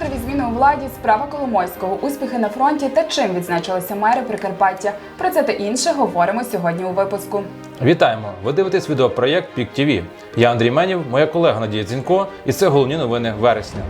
Кадрові зміни у владі, справа Коломойського, успіхи на фронті та чим відзначилися мери Прикарпаття. Про це та інше говоримо сьогодні у випуску. Вітаємо! Ви дивитесь відеопроєкт Пік ТІВІ. Я Андрій Менів, моя колега Надія Дзінько, і це головні новини вересня.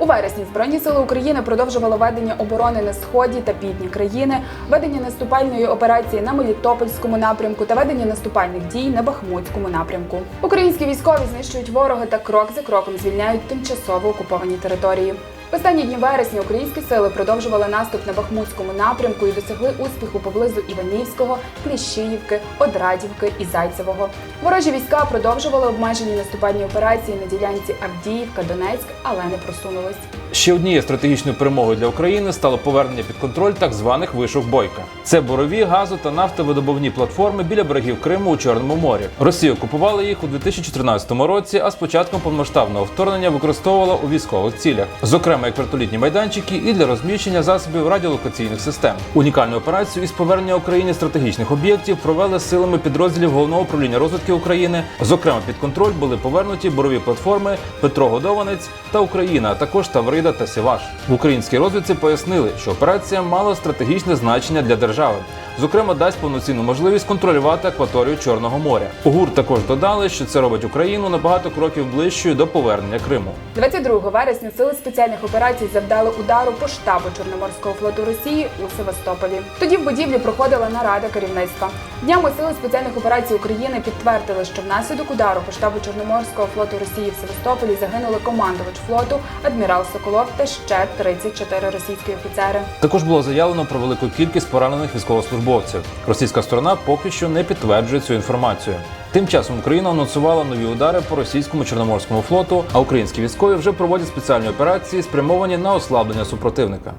У вересні Збройні сили України продовжували ведення оборони на сході та півдні країни, ведення наступальної операції на Мелітопольському напрямку та ведення наступальних дій на Бахмутському напрямку. Українські військові знищують ворога та крок за кроком звільняють тимчасово окуповані території. В останні дні вересня українські сили продовжували наступ на Бахмутському напрямку і досягли успіху поблизу Іванівського, Кліщіївки, Одрадівки і Зайцевого. Ворожі війська продовжували обмежені наступальні операції на ділянці Авдіївка, Донецьк, але не просунулись. Ще однією стратегічною перемогою для України стало повернення під контроль так званих вишок Бойка. Це борові, газу та нафтовидобувні платформи біля берегів Криму у Чорному морі. Росія окупувала їх у 2014 році, а з початком повноштабного вторгнення використовувала у військових цілях, зокрема як вертолітні майданчики і для розміщення засобів радіолокаційних систем. Унікальну операцію із повернення Україні стратегічних об'єктів провели силами підрозділів головного управління розвідки України. Зокрема, під контроль були повернуті борові платформи Петро Годованець та Україна, а також Таврида та Сіваш. В українській розвідці пояснили, що операція мала стратегічне значення для держави. Зокрема, дасть повноцінну можливість контролювати акваторію Чорного моря. У ГУР також додали, що це робить Україну на багато кроків ближчою до повернення Криму. 22 вересня сили спеціальних операцій завдали удару по штабу Чорноморського флоту Росії у Севастополі. Тоді в будівлі проходила нарада керівництва. Днями сили спеціальних операцій України підтвердили, що внаслідок удару по штабу Чорноморського флоту Росії в Севастополі загинули командувач флоту адмірал Соколов та ще 34 російські офіцери. Також було заявлено про велику кількість поранених військовослужбовців. Російська сторона поки що не підтверджує цю інформацію. Тим часом Україна анонсувала нові удари по російському чорноморському флоту, а українські військові вже проводять спеціальні операції, спрямовані на ослаблення супротивника.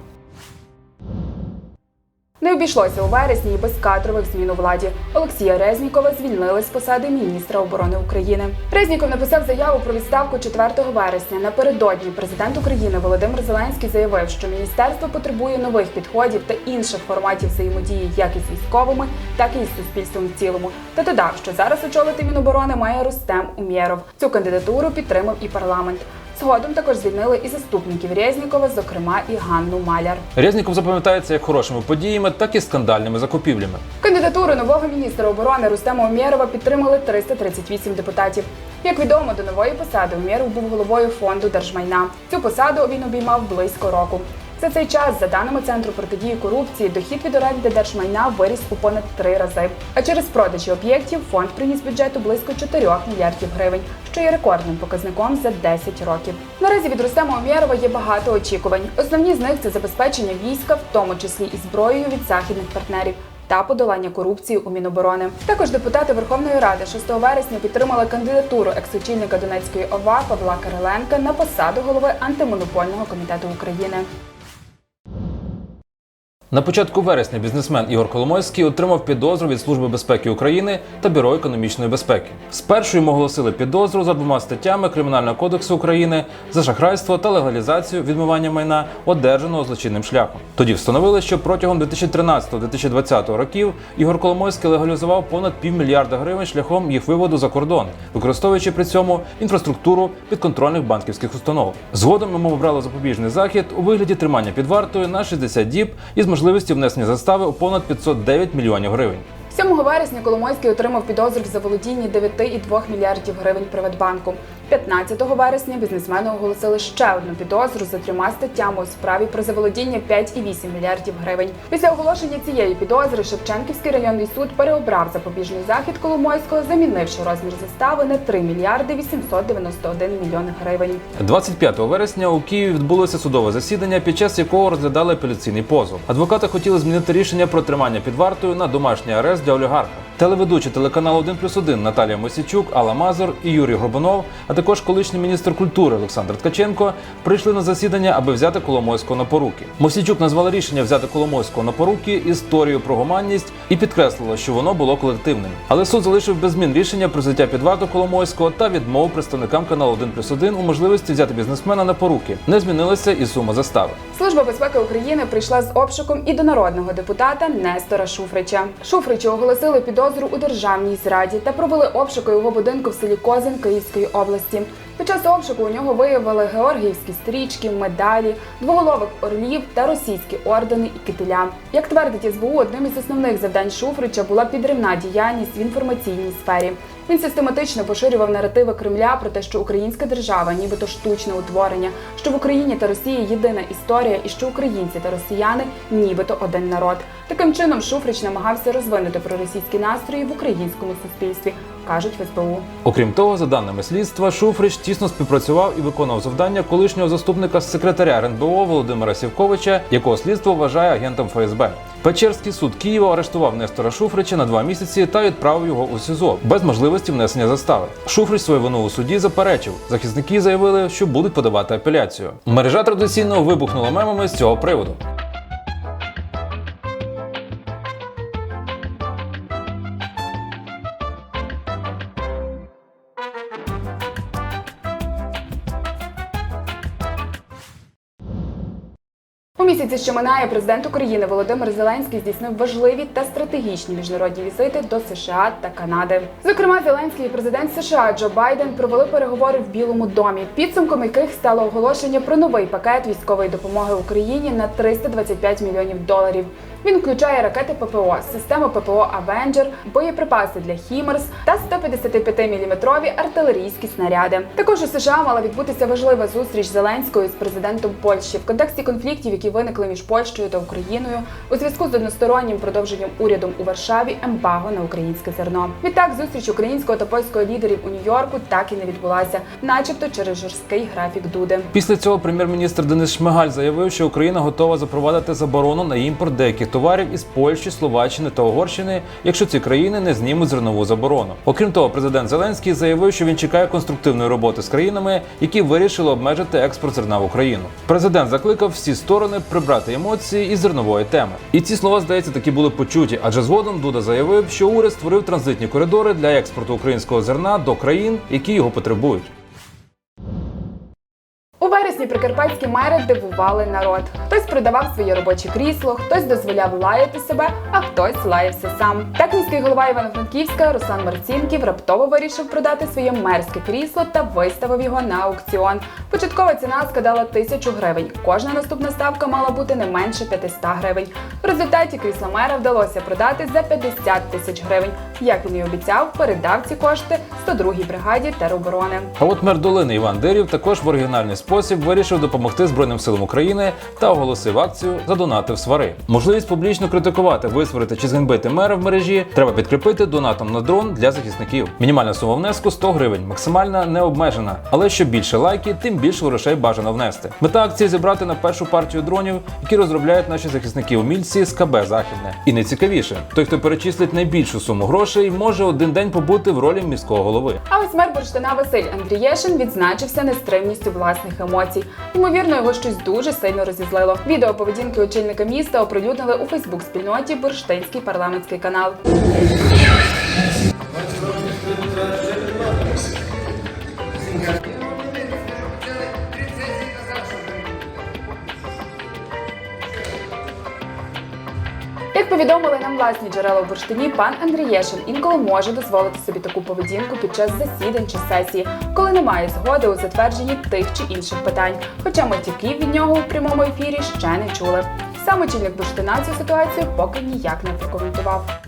Не обійшлося у вересні і без кадрових змін у владі. Олексія Резнікова звільнили з посади міністра оборони України. Резніков написав заяву про відставку 4 вересня. Напередодні президент України Володимир Зеленський заявив, що міністерство потребує нових підходів та інших форматів взаємодії як із військовими, так і з суспільством в цілому. Та додав, що зараз очолити Міноборони має Рустем Умєров. Цю кандидатуру підтримав і парламент. Згодом також звільнили і заступників Резнікова, зокрема і Ганну Маляр. Резніков запам'ятається як хорошими подіями, так і скандальними закупівлями. Кандидатуру нового міністра оборони Рустема Умєрова підтримали 338 депутатів. Як відомо, до нової посади Умєров був головою фонду держмайна. Цю посаду він обіймав близько року. За цей час, за даними центру протидії корупції, дохід від оренди держмайна виріс у понад три рази. А через продажі об'єктів фонд приніс бюджету близько 4 мільярдів гривень, що є рекордним показником за 10 років. Наразі від Рустема Умєрова є багато очікувань. Основні з них це забезпечення війська, в тому числі і зброєю від західних партнерів. Та подолання корупції у Міноборони. Також депутати Верховної Ради 6 вересня підтримали кандидатуру екс-очільника Донецької ОВА Павла Кириленка на посаду голови антимонопольного комітету України. На початку вересня бізнесмен Ігор Коломойський отримав підозру від Служби безпеки України та Бюро економічної безпеки. Спершу йому оголосили підозру за двома статтями Кримінального кодексу України за шахрайство та легалізацію відмивання майна, одержаного злочинним шляхом. Тоді встановили, що протягом 2013-2020 років Ігор Коломойський легалізував понад півмільярда гривень шляхом їх виводу за кордон, використовуючи при цьому інфраструктуру підконтрольних банківських установ. Згодом йому обрали запобіжний захід у вигляді тримання під вартою на 60 діб із можливістю внесення застави у понад 509 мільйонів гривень. 7 вересня Коломойський отримав підозру в заволодінні 9,2 мільярдів гривень Приватбанку. 15 вересня бізнесмени оголосили ще одну підозру за трьома статтями у справі про заволодіння 5,8 мільярдів гривень. Після оголошення цієї підозри Шевченківський районний суд переобрав запобіжний захід Коломойського, замінивши розмір застави на 3 мільярди 891 мільйон гривень. 25 вересня у Києві відбулося судове засідання, під час якого розглядали апеляційний позов. Адвокати хотіли змінити рішення про тримання під вартою на домашній арест для олігарха. Телеведучі телеканалу 1 плюс 1 Наталія Мосічук, Алла Мазур і Юрій Горбунов, а також колишній міністр культури Олександр Ткаченко прийшли на засідання, аби взяти Коломойського на поруки. Мосічук назвала рішення взяти Коломойського на поруки історією про гуманність і підкреслила, що воно було колективним. Але суд залишив без змін рішення про взяття під варту Коломойського та відмовив представникам каналу 1 плюс 1 у можливості взяти бізнесмена на поруки. Не змінилася і сума застави. Служба безпеки України прийшла з обшуком і до народного депутата Нестора Шуфрича. Шуфричу оголосили підозру у державній зраді та провели обшуки його будинку в селі Козин Київської області. Час обшуку у нього виявили георгіївські стрічки, медалі, двоголових орлів та російські ордени і кителя. Як твердить СБУ, одним із основних завдань Шуфрича була підривна діяльність в інформаційній сфері. Він систематично поширював наративи Кремля про те, що українська держава, нібито штучне утворення, що в Україні та Росії єдина історія, і що українці та росіяни нібито один народ. Таким чином Шуфрич намагався розвинути проросійські настрої в українському суспільстві, кажуть в СБУ. Окрім того, за даними слідства, Шуфрич тісно співпрацював і виконував завдання колишнього заступника секретаря РНБО Володимира Сівковича, якого слідство вважає агентом ФСБ. Печерський суд Києва арештував Нестора Шуфрича на два місяці та відправив його у СІЗО без можливості внесення застави. Шуфрич свою вину у суді заперечив. Захисники заявили, що будуть подавати апеляцію. Мережа традиційно вибухнула мемами з цього приводу. Місяці, що минає, президент України Володимир Зеленський здійснив важливі та стратегічні міжнародні візити до США та Канади. Зокрема, Зеленський і президент США Джо Байден провели переговори в Білому домі, підсумком яких стало оголошення про новий пакет військової допомоги Україні на 325 мільйонів доларів. Він включає ракети ППО, систему ППО Авенджер, боєприпаси для Хімерс та 155-мм артилерійські снаряди. Також у США мала відбутися важлива зустріч Зеленського з президентом Польщі в контексті конфліктів, які виникли між Польщею та Україною у зв'язку з одностороннім продовженням урядом у Варшаві ембаго на українське зерно. Відтак зустріч українського та польського лідерів у Нью-Йорку так і не відбулася, начебто через жорсткий графік Дуди. Після цього прем'єр-міністр Денис Шмигаль заявив, що Україна готова запровадити заборону на імпорт деяких товарів із Польщі, Словаччини та Угорщини, якщо ці країни не знімуть зернову заборону. Окрім того, президент Зеленський заявив, що він чекає конструктивної роботи з країнами, які вирішили обмежити експорт зерна в Україну. Президент закликав всі сторони прибрати емоції із зернової теми. І ці слова, здається, таки були почуті, адже згодом Дуда заявив, що уряд створив транзитні коридори для експорту українського зерна до країн, які його потребують. Вересні прикарпатські мери дивували народ. Хтось продавав своє робоче крісло, хтось дозволяв лаяти себе, а хтось лаявся сам. Так міський голова Івано-Франківська Руслан Марцінків раптово вирішив продати своє мерське крісло та виставив його на аукціон. Початкова ціна складала тисячу гривень. Кожна наступна ставка мала бути не менше 500 гривень. В результаті крісла мера вдалося продати за 50 тисяч гривень. Як він і обіцяв, передав ці кошти 102-й бригаді тероборони. А от мер Долини Іван Дирів також в оригінальний спосіб вирішив допомогти Збройним силам України та оголосив акцію «Задонатив свари. Можливість публічно критикувати, висварити чи зганьбити мера в мережі треба підкріпити донатом на дрон для захисників. Мінімальна сума внеску 100 гривень, максимальна не обмежена. Але що більше лайки, тим більше грошей бажано внести. Мета акції зібрати на першу партію дронів, які розробляють наші захисники умільці з КБ Західне. І найцікавіше, той, хто перечислить найбільшу суму грошей, може один день побути в ролі міського голови. А ось мер бурштина Василь Андрієшин відзначився нестримністю власних емоцій. Ймовірно, його щось дуже сильно розізлило. Відео поведінки очільника міста оприлюднили у Фейсбук-спільноті Бурштинський парламентський канал. Повідомили нам власні джерела в бурштині, пан Андрієшин інколи може дозволити собі таку поведінку під час засідань чи сесії, коли немає згоди у затвердженні тих чи інших питань. Хоча матюків від нього у прямому ефірі ще не чули. Сам очільник бурштина цю ситуацію поки ніяк не прокоментував.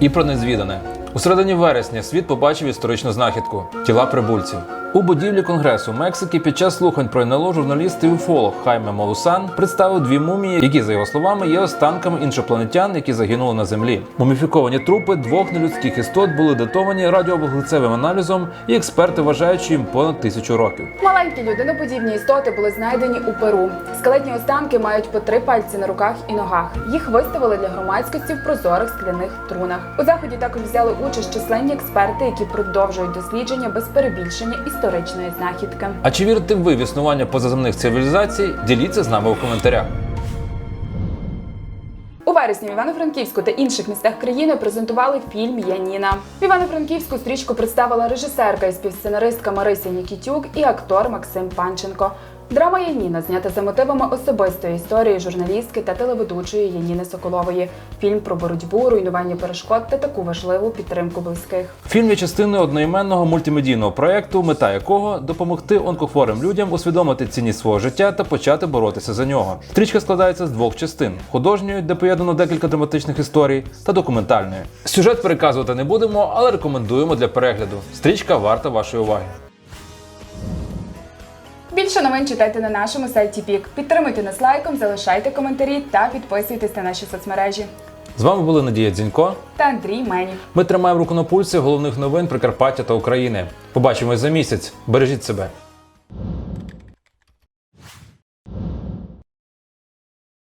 І про незвідане. У середині вересня світ побачив історичну знахідку тіла прибульців. У будівлі Конгресу Мексики під час слухань про НЛО журналіст і уфолог Хайме Молусан представив дві мумії, які, за його словами, є останками іншопланетян, які загинули на землі. Муміфіковані трупи двох нелюдських істот були датовані радіовуглецевим аналізом, і експерти вважають, що їм понад тисячу років. Маленькі людиноподібні істоти були знайдені у Перу. Скелетні останки мають по три пальці на руках і ногах. Їх виставили для громадськості в прозорих скляних трунах. У заході також взяли участь численні експерти, які продовжують дослідження без перебільшення історичної знахідки. А чи вірите ви в існування позаземних цивілізацій? Діліться з нами у коментарях. У вересні в Івано-Франківську та інших містах країни презентували фільм Яніна. В Івано-Франківську стрічку представила режисерка і співсценаристка Марися Нікітюк і актор Максим Панченко. Драма Яніна знята за мотивами особистої історії журналістки та телеведучої Яніни Соколової. Фільм про боротьбу, руйнування перешкод та таку важливу підтримку близьких. Фільм є частиною одноіменного мультимедійного проекту, мета якого допомогти онкохворим людям усвідомити цінність свого життя та почати боротися за нього. Стрічка складається з двох частин: художньої, де поєднано декілька драматичних історій, та документальної. Сюжет переказувати не будемо, але рекомендуємо для перегляду. Стрічка варта вашої уваги. Більше новин читайте на нашому сайті Пік. Підтримуйте нас лайком, залишайте коментарі та підписуйтесь на наші соцмережі. З вами були Надія Дзінько. Та Андрій Менів. Ми тримаємо руку на пульсі головних новин Прикарпаття та України. Побачимось за місяць. Бережіть себе.